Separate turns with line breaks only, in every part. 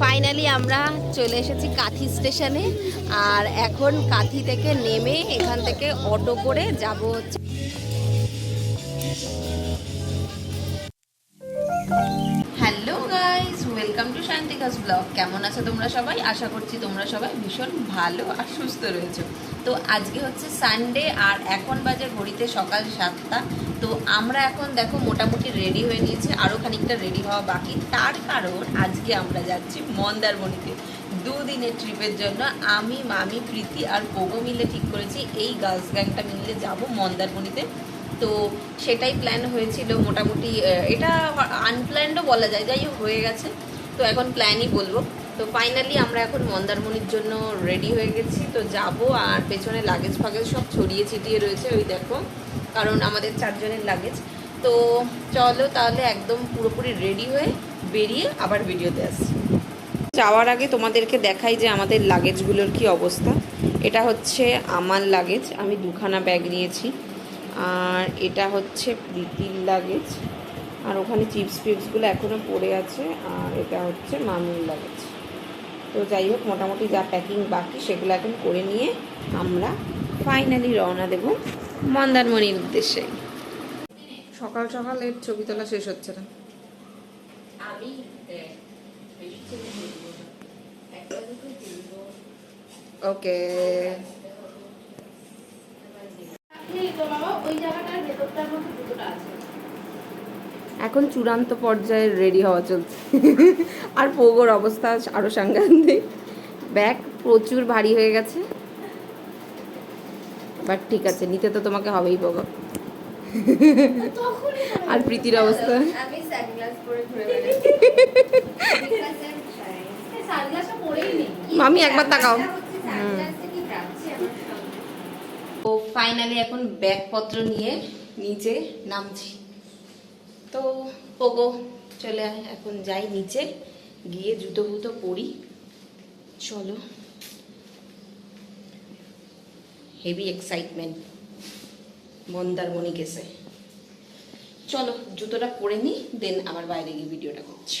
Finally আমরা চলে এসেছি কাথি স্টেশনে, আর এখন কাথি থেকে নেমে এখান থেকে অটো করে যাব হচ্ছে আছো তোমরা সবাই, আশা করছি তোমরা সবাই ভীষণ ভালো আর সুস্থ রয়েছো। তো আজকে হচ্ছে সানডে আর এখন বাজে ঘড়িতে সকাল সাতটা। তো আমরা এখন দেখো মোটামুটি রেডি হয়ে নিয়েছি আরও খানিকটা রেডি হওয়া বাকি। তার কারণ আজকে আমরা যাচ্ছি মন্দারমণিতে। দুদিনের ট্রিপের জন্য আমি, মামি, প্রীতি আর পোগো মিলে ঠিক করেছি, এই গার্লস গ্যাংটা মিলে যাব মন্দারমণিতে। তো সেটাই প্ল্যান হয়েছিল মোটামুটি এটা আনপ্ল্যান্ডও বলা যায়, যাই হয়ে গেছে। তো এখন প্ল্যানই বলব। তো ফাইনালি আমরা এখন মন্দারমণির জন্য রেডি হয়ে গেছি। তো যাব আর পেছনে লাগেজ ফাগেজ সব ছড়িয়ে ছিটিয়ে রয়েছে, ওই দেখো। কারণ আমাদের চারজনের লাগেজ তো চলো তাহলে একদম পুরোপুরি রেডি হয়ে বেরিয়ে আবার ভিডিওতে আসছি। যাওয়ার আগে তোমাদেরকে দেখাই যে আমাদের লাগেজগুলোর কি অবস্থা। এটা হচ্ছে আমার লাগেজ আমি দুখানা ব্যাগ নিয়েছি। আর এটা হচ্ছে প্রীতির লাগেজ আর ওখানে চিপস ফিপসগুলো এখনও পড়ে আছে। আর এটা হচ্ছে মামির লাগেজ তো যাই হোক মোটামুটি যা প্যাকিং বাকি সেগুলো এখন করে নিয়ে আমরা ফাইনালি রওনা দেব মন্দারমণির উদ্দেশ্যে। সকাল সকাল এর ছবি তোলা শেষ হচ্ছে না। আমি ওকে। এখন চূড়ান্ত পর্যায়ে রেডি হওয়া চলছে। আর পোগোর অবস্থা আরও সাংঘাতিক। ব্যাগ প্রচুর ভারী হয়ে গেছে। বাট ঠিক আছে নিতে তো তোমাকে হবেই পোগো আর প্রীতির অবস্থা?
আমি সানগ্লাস পরে ঘুরে বেড়াচ্ছি। সানগ্লাসটা পরেই নেই
মামি একবার তাকাও তো ফাইনালি এখন ব্যাগপত্র নিয়ে নিচে নামছি। তো পোগো চলে আয়, এখন যাই নিচে, গিয়ে জুতো ফুতো পরি। চলো। হেভি এক্সাইটমেন্ট মন্দারমণি গেছে। চলো, জুতোটা পরে নিই দেন আবার বাইরে গিয়ে ভিডিওটা করছি।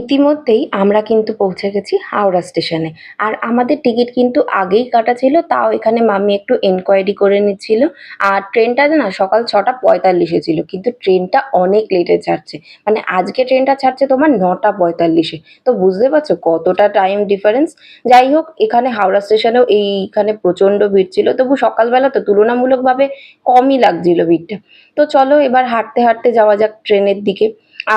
ইতিমধ্যেই আমরা কিন্তু পৌঁছে গেছি হাওড়া স্টেশনে। আর আমাদের টিকিট কিন্তু আগেই কাটা ছিল, তাও এখানে মামি একটু এনকোয়ারি করে নিচ্ছিল। আর ট্রেনটা না সকাল ছটা পঁয়তাল্লিশে ছিল, কিন্তু ট্রেনটা অনেক লেটে ছাড়ছে। মানে আজকে ট্রেনটা ছাড়ছে তোমার নটা পঁয়তাল্লিশে। তো বুঝতে পারছ কতটা টাইম ডিফারেন্স যাই হোক, এখানে হাওড়া স্টেশনেও এইখানে প্রচণ্ড ভিড় ছিল, তবু সকালবেলা তো তুলনামূলকভাবে কমই লাগছিল ভিড়টা। তো চলো এবার হাঁটতে হাঁটতে যাওয়া যাক ট্রেনের দিকে।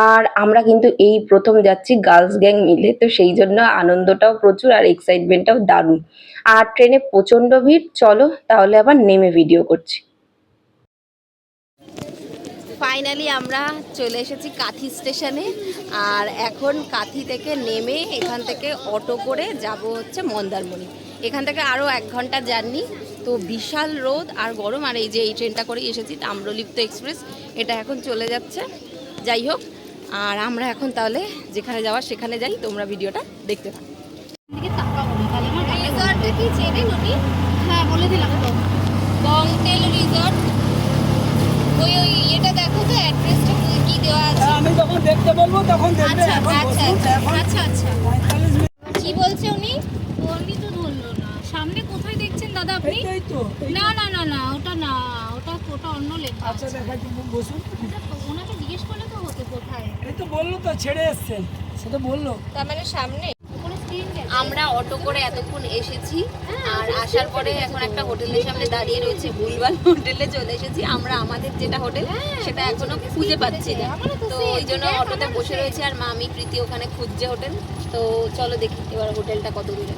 আর আমরা কিন্তু এই প্রথম যাচ্ছি গার্লস গ্যাং মিলে, তো সেই জন্য আনন্দটাও প্রচুর আর এক্সাইটমেন্টটাও দারুণ। আর ট্রেনে প্রচণ্ড ভিড়, চলো তাহলে আবার নেমে ভিডিও করছি। ফাইনালি আমরা চলে এসেছি কাথি স্টেশনে আর এখন কাথি থেকে নেমে এখান থেকে অটো করে যাব হচ্ছে মন্দারমণি। এখান থেকে আরও এক ঘণ্টা জার্নি, তো বিশাল রোদ আর গরম, আর এই যে এই ট্রেনটা করেই এসেছি, তাম্রলিপ্ত এক্সপ্রেস এটা এখন চলে যাচ্ছে। যাই হোক আর আমরা এখন তাহলে যেখানে যাওয়ার সেখানে যাই তোমরা ভিডিওটা দেখতে থাকো।
উনি হ্যাঁ বলে দিলাম। তো বংটেল রিসর্ট ওই ওই এটা দেখো তো অ্যাড্রেসটা কি দেওয়া আছে?
আমি যখন দেখতে বলব তখন দেখবে।
আচ্ছা আচ্ছা আচ্ছা আচ্ছা আচ্ছা।
পঁয়তাল্লিশ
কি বলছে উনি?
ফোনই তো ধরলো না। সামনে কোথায় দেখছেন দাদা আপনি। না না না না ওটা না ওটা ওটা অন্য লেখা
আচ্ছা
আছে।
দেখা বসুন।
ওনাকে জিজ্ঞেস করলে তো হতো কোথায়।
এই তো বলল তো ছেড়ে এসছেন সেটা বলল।
তার মানে সামনে
আমরা অটো করে এতক্ষণ এসেছি আর আসার পরে এখন একটা হোটেলের সামনে দাঁড়িয়ে রয়েছে ভুলভাল হোটেলে চলে এসেছি। আমরা আমাদের যেটা হোটেল সেটা এখনও খুঁজে পাচ্ছি না। তো ওই জন্য অটোতে বসে রয়েছে আর মামি প্রীতি ওখানে খুঁজছে হোটেল। তো চলো দেখি এবার হোটেলটা কত দূরে।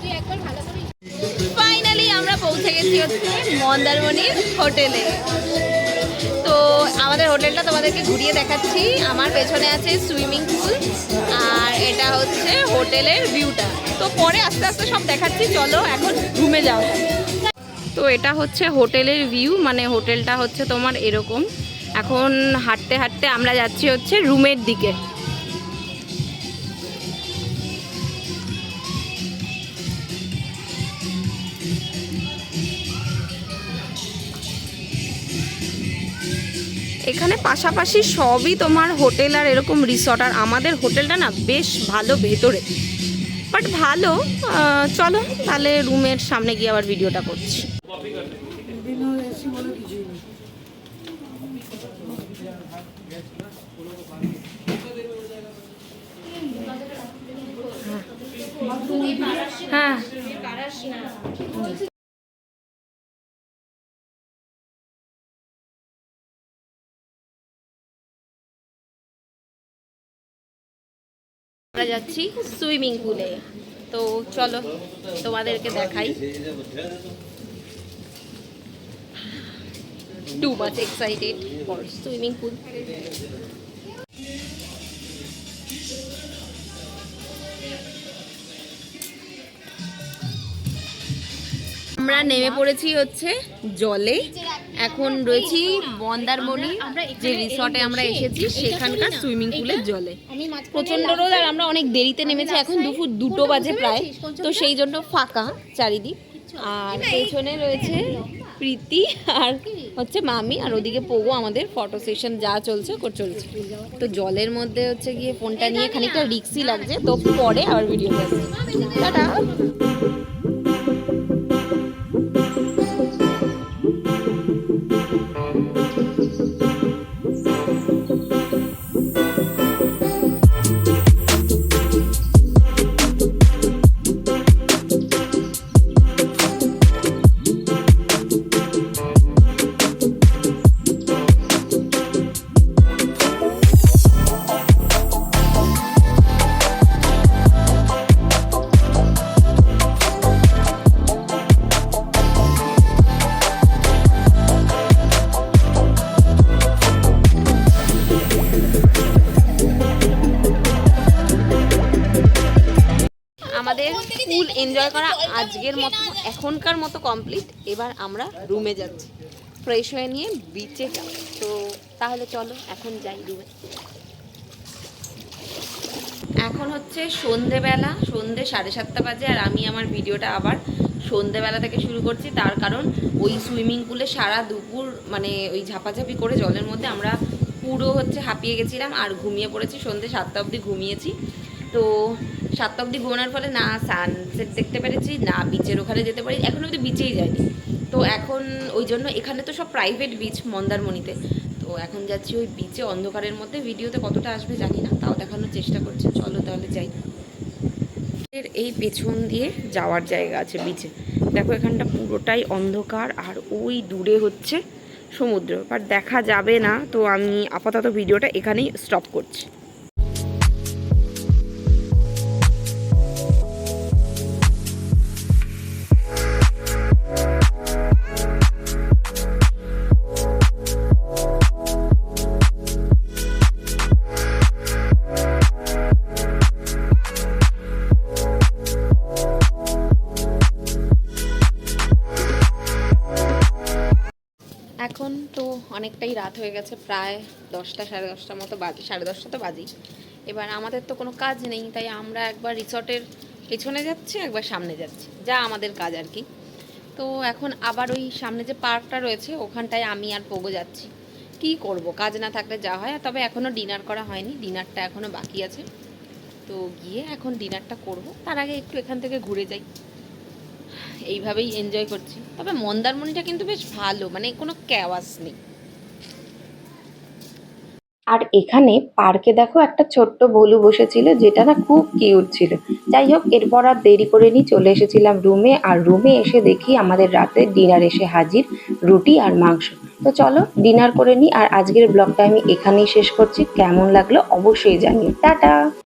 তুই একবার ভালো
পৌঁছে গেছি হচ্ছে মন্দারমণির হোটেলে। তো আমাদের হোটেলটা তোমাদেরকে ঘুরিয়ে দেখাচ্ছি। আমার পেছনে আছে সুইমিং পুল আর এটা হচ্ছে হোটেলের ভিউটা। তো পরে আস্তে আস্তে সব দেখাচ্ছি। চলো এখন রুমে যাও তো এটা হচ্ছে হোটেলের ভিউ মানে হোটেলটা হচ্ছে তোমার এরকম। এখন হাঁটতে হাঁটতে আমরা যাচ্ছি হচ্ছে রুমের দিকে। এখানে পাশাপাশি সবই তোমার হোটেল আর এরকম রিসর্ট আর আমাদের হোটেলটা না বেশ ভালো ভেতরে। বাট ভালো চলো তাহলে রুমের সামনে গিয়ে আবার ভিডিওটা করছি।
কিছুই নেই
হ্যাঁ। আমরা যাচ্ছি সুইমিং পুলে। তো চলো, তোমাদেরকে দেখাই। Too much excited for swimming pool আমরা নেমে পড়েছি হচ্ছে জলে। এখন রয়েছি মন্দারমণি যে রিসর্টে আমরা এসেছি, সেখানকার সুইমিং পুলের জলে। প্রচণ্ড রোদ আর আমরা অনেক দেরিতে নেমেছি, এখন দুপুর দুটো বাজে প্রায়, তো সেই জন্য ফাঁকা চারিদিক। আর পেছনে রয়েছে প্রীতি আর হচ্ছে মামি, আর ওদিকে পোগো আমাদের ফটো সেশন যা চলছে চলছে। তো জলের মধ্যে হচ্ছে গিয়ে ফোনটা নিয়ে খানিকটা রিক্সি লাগছে, তো পরে আবার ভিডিও টাটা! ফুল এনজয় করা আজকের মতো, এখনকার মতো কমপ্লিট এবার আমরা রুমে যাচ্ছি। ফ্রেশ হয়ে নিয়ে বিচে যাব। তো তাহলে চলো, এখন যাই রুমে এখন হচ্ছে সন্ধেবেলা, সন্ধে সাড়ে সাতটা বাজে, আর আমি আমার ভিডিওটা আবার সন্ধেবেলা থেকে শুরু করছি। তার কারণ ওই সুইমিং পুলে সারা দুপুর মানে ওই ঝাপাঝাপি করে জলের মধ্যে আমরা পুরো হচ্ছে হাঁপিয়ে গেছিলাম, আর ঘুমিয়ে পড়েছি। সন্ধে সাতটা অবধি ঘুমিয়েছি। তো সাতটা অবধি ঘুমানোর ফলে না সানসেট দেখতে পেরেছি, না বিচের ওখানে যেতে পারি, এখন অবধি বিচেই যাইনি। তো এখন ওই জন্য এখানে তো সব প্রাইভেট বিচ মন্দারমণিতে। তো এখন যাচ্ছি ওই বিচে অন্ধকারের মধ্যে ভিডিওতে কতটা আসবে জানি না, তাও দেখানোর চেষ্টা করছি। চলো তাহলে যাই। এর এই পেছন দিয়ে যাওয়ার জায়গা আছে বিচে দেখো এখানটা পুরোটাই অন্ধকার আর ওই দূরে হচ্ছে সমুদ্র। বাট দেখা যাবে না, তো আমি আপাতত ভিডিওটা এখানেই স্টপ করছি। এখন তো অনেকটাই রাত হয়ে গেছে, প্রায় দশটা, সাড়ে দশটার মতো বাজে, সাড়ে দশটা তো বাজেই। এবার আমাদের তো কোনো কাজ নেই, তাই আমরা একবার রিসর্টের পেছনে যাচ্ছি, একবার সামনে যাচ্ছি। যা আমাদের কাজ আর কি। তো এখন আবার ওই সামনে যে পার্কটা রয়েছে, ওখানটায় আমি আর পোগো যাচ্ছি। কি করব, কাজ না থাকলে যা হয় তবে এখনও ডিনার করা হয়নি, ডিনারটা এখনও বাকি আছে। তো গিয়ে এখন ডিনারটা করব, তার আগে একটু এখান থেকে ঘুরে যাই। এইভাবেই এনজয় করছি। তবে মন্দারমণিটা কিন্তু বেশ ভালো মানে কোনো ক্যাওয়াস নেই। আর এখানে পার্কে দেখো একটা ছোট্ট ভলু বসেছিল, যেটা না খুব কিউট ছিল। যাই হোক, এরপর আর দেরি করে নিয়ে চলে এসেছিলাম রুমে আর রুমে এসে দেখি আমাদের রাতে ডিনার এসে হাজির রুটি আর মাংস। তো চলো ডিনার করে নিই আর আজকের ব্লগটা আমি এখানেই শেষ করছি। কেমন লাগল অবশ্যই জানিও। টাটা!